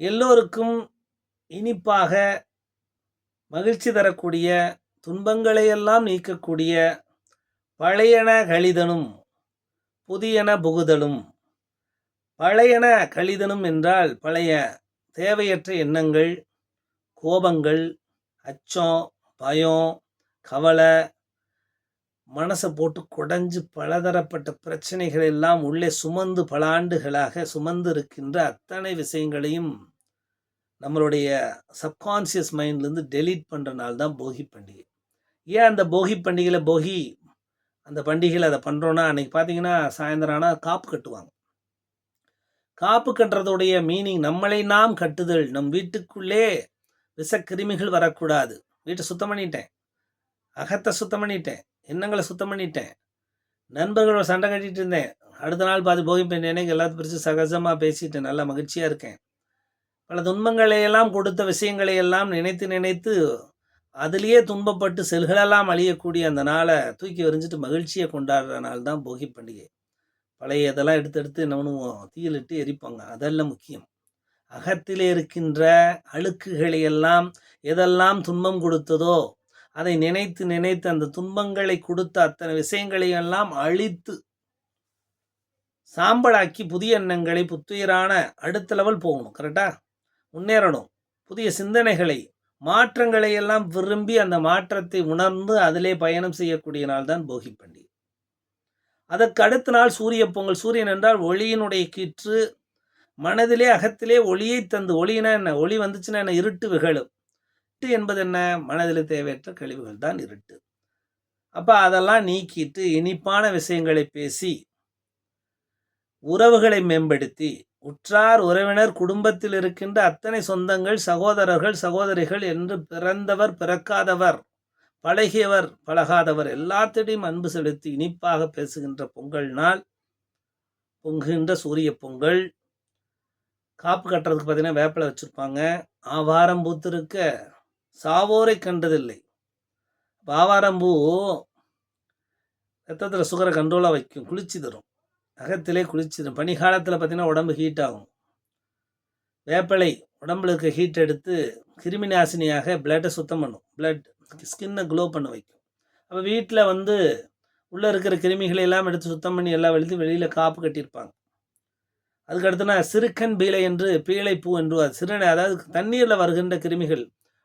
எல்லோருக்கும் இனிப்பாக மகிழ்ச்சி தரக்கூடிய துன்பங்களையெல்லாம் நீக்கக்கூடிய பழையன கழிதனும் புதியன புகுதலும். பழையன கழிதனும் என்றால் பழைய தேவையற்ற எண்ணங்கள் கோபங்கள் அச்சம் பயம் கவலை மனசை போட்டு குடஞ்சு பலதரப்பட்ட பிரச்சனைகள் எல்லாம் உள்ளே சுமந்து பல ஆண்டுகளாக சுமந்து இருக்கின்ற அத்தனை விஷயங்களையும் நம்மளுடைய சப்கான்சியஸ் மைண்ட்லேருந்து டெலீட் பண்ணுற நாள் தான் போகி பண்டிகை. ஏன் அந்த போகி பண்டிகையில் போகி? அந்த பண்டிகையில் அதை பண்ணுறோன்னா அன்றைக்கி பார்த்தீங்கன்னா சாயந்தரம் ஆனால் காப்பு கட்டுவாங்க. காப்பு கட்டுறதுடைய மீனிங் நம்மளை நாம் கட்டுதல். நம் வீட்டுக்குள்ளே விஷக்கிருமிகள் வரக்கூடாது. வீட்டை சுத்தம் பண்ணிட்டேன். அகத்தை சுத்தம் பண்ணிட்டேன். எண்ணங்களை சுத்தம் பண்ணிட்டேன். நண்பர்களோட சண்டை கட்டிட்டு இருந்தேன். அடுத்த நாள் பாதி போகி நினைக்க எல்லாத்தையும் பிரித்து சகஜமாக பேசிட்டு நல்லா மகிழ்ச்சியாக இருக்கேன். பல துன்பங்களை எல்லாம் கொடுத்த விஷயங்களை எல்லாம் நினைத்து நினைத்து அதுலேயே துன்பப்பட்டு செல்களெல்லாம் அழியக்கூடிய அந்த நாளை தூக்கி எறிஞ்சிட்டு மகிழ்ச்சியை கொண்டாடுற நாள் தான் போகி பண்டிகை. பழைய இதெல்லாம் எடுத்து எடுத்து என்ன பண்ணுவோம்? தீயிலிட்டு எரிப்பாங்க. அதெல்லாம் முக்கியம். அகத்திலே இருக்கின்ற அழுக்குகளை எல்லாம் எதெல்லாம் துன்பம் கொடுத்ததோ அதை நினைத்து நினைத்து அந்த துன்பங்களை கொடுத்த அத்தனை விஷயங்களையெல்லாம் அழித்து சாம்பலாக்கி புதிய எண்ணங்களை புத்துயிரான அடுத்த லெவல் போகணும் கரெக்டா முன்னேறணும். புதிய சிந்தனைகளை மாற்றங்களை எல்லாம் விரும்பி அந்த மாற்றத்தை உணர்ந்து அதிலே பயணம் செய்யக்கூடிய நாள் தான் போகி பண்டிகை. அதற்கு அடுத்த நாள் சூரிய பொங்கல். சூரியன் என்றால் ஒளியினுடைய கீற்று மனதிலே அகத்திலே ஒளியை தந்து ஒளினா என்ன? ஒளி வந்துச்சுன்னா என்ன? இருட்டு விகழும் இருட்டு என்பது என்ன? மனதில் தேவையற்ற கழிவுகள் தான் இருட்டு. அப்போ அதெல்லாம் நீக்கிட்டு இனிப்பான விஷயங்களை பேசி உறவுகளை மேம்படுத்தி உற்றார் உறவினர் குடும்பத்தில் இருக்கின்ற அத்தனை சொந்தங்கள் சகோதரர்கள் சகோதரிகள் என்று பிறந்தவர் பிறக்காதவர் பழகியவர் பழகாதவர் எல்லாத்திடையும் அன்பு செலுத்தி இனிப்பாக பேசுகின்ற பொங்கல் நாள் பொங்குகின்ற சூரிய பொங்கல் காப்பு கட்டுறதுக்கு பார்த்தீங்கன்னா வேப்பிலை வச்சுருப்பாங்க ஆவாரம் பூத்திருக்க சாவோரை கண்டதில்லை. பாவாரம்பூ ரத்தத்தில் சுகரை கண்ட்ரோலாக வைக்கும். குளிர்ச்சி தரும். அகத்திலே குளிர்ச்சி தரும். பனி காலத்தில் பார்த்தீங்கன்னா உடம்பு ஹீட் ஆகும். வேப்பிலை உடம்புல இருக்க ஹீட் எடுத்து கிருமி நாசினியாக பிளட்டை சுத்தம் பண்ணும். பிளட் ஸ்கின்னை க்ளோ பண்ண வைக்கும். அப்போ வீட்டில் வந்து உள்ளே இருக்கிற கிருமிகளை எல்லாம் எடுத்து சுத்தம் பண்ணி எல்லாம் எழுதி வெளியில் காப்பு கட்டியிருப்பாங்க. அதுக்கடுத்துனா சிறுக்கன் பீலை என்று பீலை பூ என்று அது சிறுநை அதாவது தண்ணீரில் வருகின்ற கிருமிகள்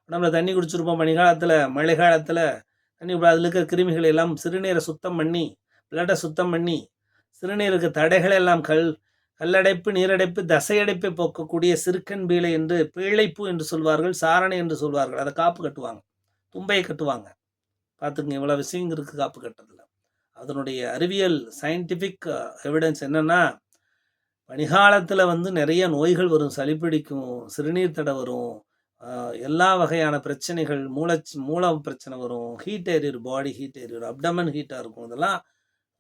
நம்மள தண்ணி குடிச்சிருப்போம். பனி காலத்தில் மழை காலத்தில் தண்ணி அதில் இருக்கிற கிருமிகளை எல்லாம் சிறுநீரை சுத்தம் பண்ணி பிளட்டை சுத்தம் பண்ணி சிறுநீருக்கு தடைகள் எல்லாம் கல் கல்லடைப்பு நீரடைப்பு தசையடைப்பை போக்கக்கூடிய சிறுக்கன் பீளை என்று பீழைப்பூ என்று சொல்வார்கள் சாரணை என்று சொல்வார்கள். அதை காப்பு கட்டுவாங்க. தும்பையை கட்டுவாங்க. பார்த்துங்க இவ்வளோ விஷயம் இருக்குது காப்பு கட்டுறதுல. அதனுடைய அறிவியல் சயின்டிஃபிக் எவிடன்ஸ் uh, என்னென்னா பனிகாலத்தில் வந்து நிறைய நோய்கள் வரும். சளி பிடிக்கும் சிறுநீர் தடை வரும். எல்லா வகையான பிரச்சனைகள் மூளை மூல பிரச்சனை வரும் ஹீட் ஏறிடும் பாடி ஹீட் ஏறிடும் அப்டமன் ஹீட்டாக இருக்கும். இதெல்லாம்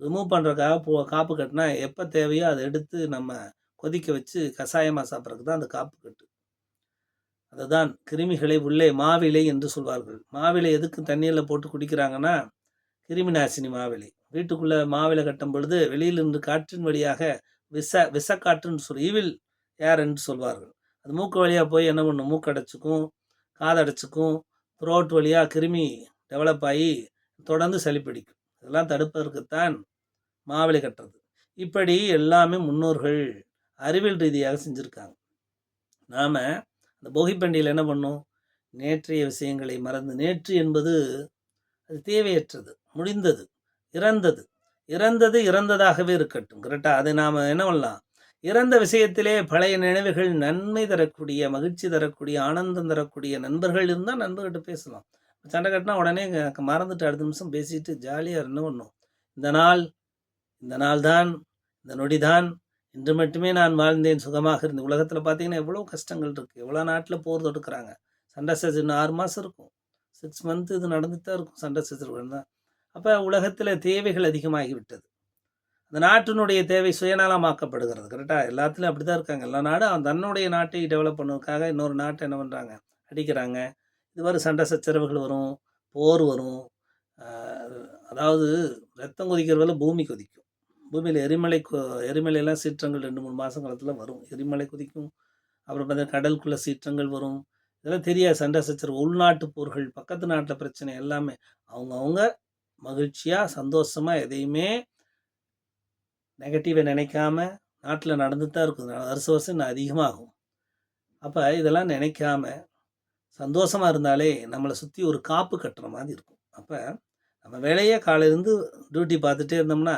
ரிமூவ் பண்ணுறதுக்காக போ காப்பு கட்டினா எப்போ தேவையோ அதை எடுத்து நம்ம கொதிக்க வச்சு கஷாயமாக சாப்பிட்றதுக்கு தான் அந்த காப்பு கட்டு. அதுதான் கிருமிகளை உள்ளே மாவிலை என்று சொல்வார்கள். மாவிலை எதுக்கு தண்ணியில் போட்டு குடிக்கிறாங்கன்னா கிருமி நாசினி மாவிலை. வீட்டுக்குள்ளே மாவிலை கட்டும் பொழுது வெளியிலிருந்து காற்றின் வழியாக விஷ விஷக்காற்றுன்னு சொல் ஈவில் ஏர் என்று சொல்வார்கள். அது மூக்கு வழியாக போய் என்ன பண்ணும்? மூக்கடைச்சிக்கும் காதடைச்சிக்கும் த்ரோட் வழியாக கிருமி டெவலப் ஆகி தொடர்ந்து சளி பிடிக்கும். இதெல்லாம் தடுப்பதற்குத்தான் மாவிலை கட்டுறது. இப்படி எல்லாமே முன்னோர்கள் அறிவியல் ரீதியாக செஞ்சுருக்காங்க. நாம் அந்த போகி பண்டிகையில் என்ன பண்ணோம்? நேற்றைய விஷயங்களை மறந்து நேற்று என்பது அது தேவையற்றது முடிந்தது இறந்தது. இறந்தது இறந்ததாகவே இருக்கட்டும். கரெக்டாக அதை நாம் என்ன பண்ணலாம்? இறந்த விஷயத்திலே பழைய நினைவுகள் நன்மை தரக்கூடிய மகிழ்ச்சி தரக்கூடிய ஆனந்தம் தரக்கூடிய நண்பர்கள் இருந்தால் நண்பர்கிட்ட பேசலாம். சண்டை கட்டினா உடனே மறந்துட்டு அடுத்த நிமிஷம் பேசிட்டு ஜாலியாக இருந்தோம் ஒன்றும் இந்த நாள் இந்த நாள் தான் இந்த நொடி தான் இன்று மட்டுமே நான் வாழ்ந்தேன் சுகமாக இருந்து உலகத்தில் பார்த்தீங்கன்னா எவ்வளோ கஷ்டங்கள் இருக்குது எவ்வளோ நாட்டில் போர் தொடுக்கிறாங்க. சண்டை சச்சரவு இன்னும் ஆறு மாதம் இருக்கும். சிக்ஸ் மந்த் இது நடந்துட்டு தான் இருக்கும் சண்டை சச்சரவு தான் அப்போ உலகத்தில் தேவைகள் அதிகமாகிவிட்டது. இந்த அந்த நாட்டினுடைய தேவை சுயநலமாக்கப்படுகிறது. கரெக்டாக எல்லாத்துலேயும் அப்படி தான் இருக்காங்க. எல்லா நாடும் தன்னுடைய நாட்டை டெவலப் பண்ணுறதுக்காக இன்னொரு நாட்டை என்ன பண்ணுறாங்க அடிக்கிறாங்க. இது மாதிரி சண்டை சச்சரவுகள் வரும் போர் வரும். அதாவது ரத்தம் கொதிக்கிறதுல பூமி கொதிக்கும். பூமியில் எரிமலை கொ எரிமலையெல்லாம் சீற்றங்கள் ரெண்டு மூணு மாதம் காலத்தில் வரும். எரிமலை கொதிக்கும். அப்புறம் பார்த்தீங்கன்னா கடலுக்குள்ள சீற்றங்கள் வரும். இதெல்லாம் தெரியாது. சண்டை சச்சரவு உள்நாட்டு போர்கள் பக்கத்து நாட்டில் பிரச்சனை எல்லாமே. அவங்கவுங்க மகிழ்ச்சியாக சந்தோஷமாக எதையுமே நெகட்டிவை நினைக்காம நாட்டில் நடந்து தான் இருக்குது. வருஷ வருஷம் இன்னும் அதிகமாகும். அப்போ இதெல்லாம் நினைக்காம சந்தோஷமாக இருந்தாலே நம்மளை சுற்றி ஒரு காப்பு கட்டுற மாதிரி இருக்கும். அப்போ நம்ம வேலையே காலையிலேருந்து டியூட்டி பார்த்துட்டே இருந்தோம்னா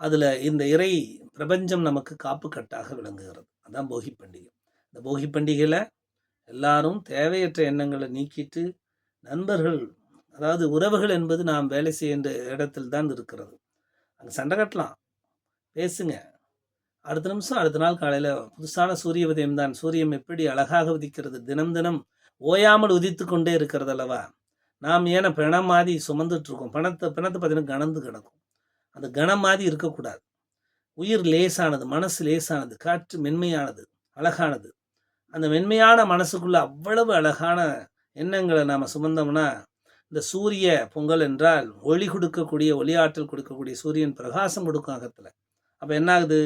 அதில் இந்த இறை பிரபஞ்சம் நமக்கு காப்பு கட்டாக விளங்குகிறது. அதான் போகி பண்டிகை. இந்த போகி பண்டிகையில் எல்லாரும் தேவையற்ற எண்ணங்களை நீக்கிட்டு நண்பர்கள் அதாவது உறவுகள் என்பது நாம் வேலை செய்கின்ற இடத்தில் தான் இருக்கிறது. அங்கே சண்டை கட்டலாம். பேசுங்க. அடுத்த நிமிஷம் அடுத்த நாள் காலையில் புதுசான சூரிய உதயம் தான். சூரியன் எப்படி அழகாக உதிக்கிறது? தினம் தினம் ஓயாமல் உதித்து கொண்டே இருக்கிறது அல்லவா? நாம் ஏன பிணம் மாதிரி சுமந்துட்டு இருக்கோம். பணத்தை பிணத்தை பார்த்தீங்கன்னா கணந்து கிடக்கும். அந்த கணம் மாதிரி இருக்கக்கூடாது. உயிர் லேசானது மனசு லேசானது காற்று மென்மையானது அழகானது. அந்த மென்மையான மனசுக்குள்ள அவ்வளவு அழகான எண்ணங்களை நாம் சுமந்தோம்னா இந்த சூரிய பொங்கல் என்றால் ஒளி கொடுக்கக்கூடிய ஒளியாற்றல் கொடுக்கக்கூடிய சூரியன் பிரகாசம் கொடுக்கும் அகத்தில். அப்போ என்ன ஆகுது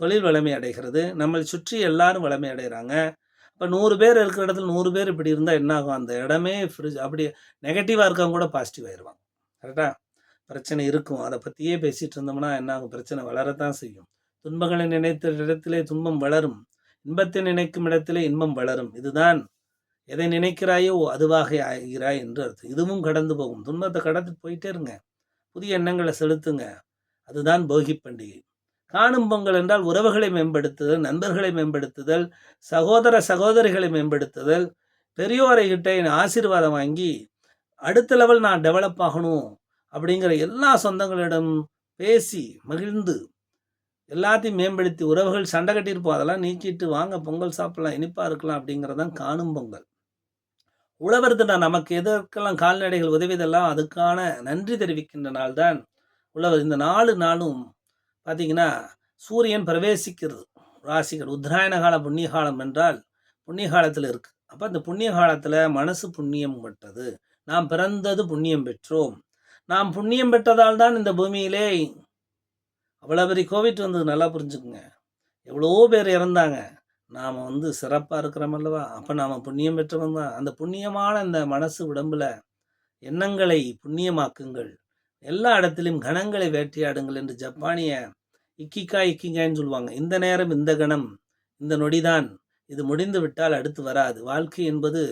தொழில் வளமை அடைகிறது. நம்மளை சுற்றி எல்லாரும் வளமை அடைகிறாங்க. இப்போ நூறு பேர் இருக்கிற இடத்துல நூறு பேர் இப்படி இருந்தால் என்ன ஆகும் அந்த இடமே ஃப்ரிட்ஜ் அப்படி நெகட்டிவாக இருக்கவங்க கூட பாசிட்டிவ் ஆயிடுவாங்க கரெக்டாக பிரச்சனை இருக்கும். அதை பற்றியே பேசிகிட்டு இருந்தோம்னா என்ன ஆகும் பிரச்சனை வளரத்தான் செய்யும். துன்பங்களை நினைத்த இடத்திலே துன்பம் வளரும். இன்பத்தை நினைக்கும் இடத்திலே இன்பம் வளரும். இதுதான் எதை நினைக்கிறாயோ அதுவாக ஆகிறாய் என்று அர்த்தம். இதுவும் கடந்து போகும். துன்பத்தை கடந்து போயிட்டே இருங்க. புதிய எண்ணங்களை செலுத்துங்க. அதுதான் போகி பண்டிகை. காணும் பொங்கல் என்றால் உறவுகளை மேம்படுத்துதல் நண்பர்களை மேம்படுத்துதல் சகோதர சகோதரிகளை மேம்படுத்துதல். பெரியோரை கிட்ட ஆசீர்வாதம் வாங்கி அடுத்த லெவல் நான் டெவலப் ஆகணும் அப்படிங்கிற எல்லா சொந்தங்களிடம் பேசி மகிழ்ந்து எல்லாத்தையும் மேம்படுத்தி உறவுகள் சண்டை கட்டியிருப்போம். அதெல்லாம் நீக்கிட்டு வாங்க பொங்கல் சாப்பிடலாம் இனிப்பாக இருக்கலாம் அப்படிங்கிறதான் காணும் பொங்கல். உழவர் தினம் நமக்கு எதற்கெல்லாம் கால்நடைகள் உதவியதெல்லாம் அதுக்கான நன்றி தெரிவிக்கின்ற நாள் தான் உழவர் இந்த நாலு நாளும் பார்த்தீங்கன்னா சூரியன் பிரவேசிக்கிறது. ராசிகள் உத்தராயண கால புண்ணிய காலம் என்றால் புண்ணிய காலத்தில் இருக்குது அப்போ இந்த புண்ணிய காலத்தில் மனசு புண்ணியம் பெற்றது. நாம் பிறந்தது புண்ணியம் பெற்றோம். நாம் புண்ணியம் பெற்றதால் தான் இந்த பூமியிலே அவ்வளோ பெரிய கோவிட் வந்தது. நல்லா புரிஞ்சுக்குங்க. எவ்வளோ பேர் இறந்தாங்க. நாம் வந்து சிறப்பாக இருக்கிறோம் அல்லவா? அப்போ நாம் புண்ணியம் பெற்றவங்க தான். அந்த புண்ணியமான இந்த மனசு உடம்பில் எண்ணங்களை புண்ணியமாக்குங்கள். எல்லா இடத்திலும் கணங்களை வேட்டையாடுங்கள் என்று ஜப்பானிய இக்கிக்கா இக்கிங்கான்னு சொல்லுவாங்க. இந்த நேரம் இந்த கணம் இந்த நொடிதான் இது முடிந்து விட்டால் அடுத்து வராது. வாழ்க்கை என்பது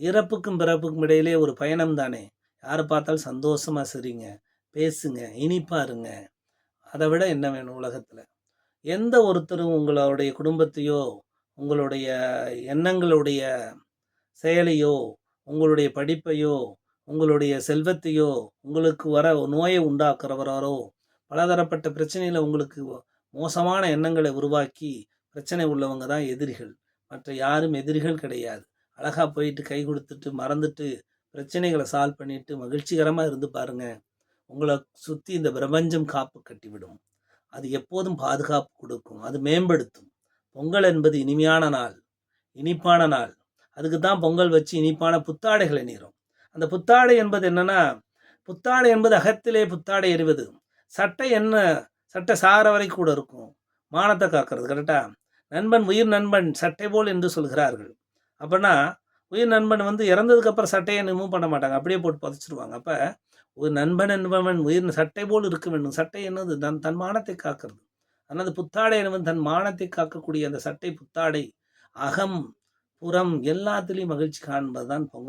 இறப்புக்கும் பிறப்புக்கும் இடையிலே ஒரு பயணம் தானே யாரை பார்த்தாலும் சந்தோஷமாக சரிங்க பேசுங்க இனிப்பாருங்க அதை விட என்ன வேணும் உலகத்தில்? எந்த ஒருத்தரும் உங்களுடைய குடும்பத்தையோ உங்களுடைய எண்ணங்களுடைய செயலையோ உங்களுடைய படிப்பையோ உங்களுடைய செல்வத்தையோ உங்களுக்கு வர நோயை உண்டாக்குறவரோ பலதரப்பட்ட பிரச்சனையில் உங்களுக்கு மோசமான எண்ணங்களை உருவாக்கி பிரச்சனை உள்ளவங்க தான் எதிரிகள். மற்ற யாரும் எதிரிகள் கிடையாது. அழகாக போயிட்டு கை கொடுத்துட்டு மறந்துட்டு பிரச்சனைகளை சால்வ் பண்ணிட்டு மகிழ்ச்சிகரமாக இருந்து பாருங்க. உங்களை சுற்றி இந்த பிரபஞ்சம் காப்பு கட்டிவிடும். அது எப்போதும் பாதுகாப்பு கொடுக்கும். அது மேம்படுத்தும். பொங்கல் என்பது இனிமையான நாள் இனிப்பான நாள். அதுக்கு தான் பொங்கல் வச்சு இனிப்பான புத்தாடைகளை நீரும். அந்த புத்தாடை என்பது என்னன்னா புத்தாடை என்பது அகத்திலே புத்தாடை எறிவது. சட்டை என்ன சட்டை சார வரை கூட இருக்கும். மானத்தை காக்கிறது கரெக்டா நண்பன் உயிர் நண்பன் சட்டை போல் என்று சொல்கிறார்கள். அப்படின்னா உயிர் நண்பன் வந்து இறந்ததுக்கப்புறம் சட்டையை ரிமூவ் பண்ண மாட்டாங்க. அப்படியே போட்டு புதைச்சிருவாங்க. அப்போ ஒரு நண்பன் என்பவன் உயிர் சட்டை போல் இருக்க வேண்டும். சட்டை என்னது? தன் தன் மானத்தை காக்கிறது. ஆனால் அந்த புத்தாடை என்பது தன் மானத்தை காக்கக்கூடிய அந்த சட்டை புத்தாடை அகம் புறம் எல்லாத்துலேயும் மகிழ்ச்சி காண்பது தான் பொங்கல்.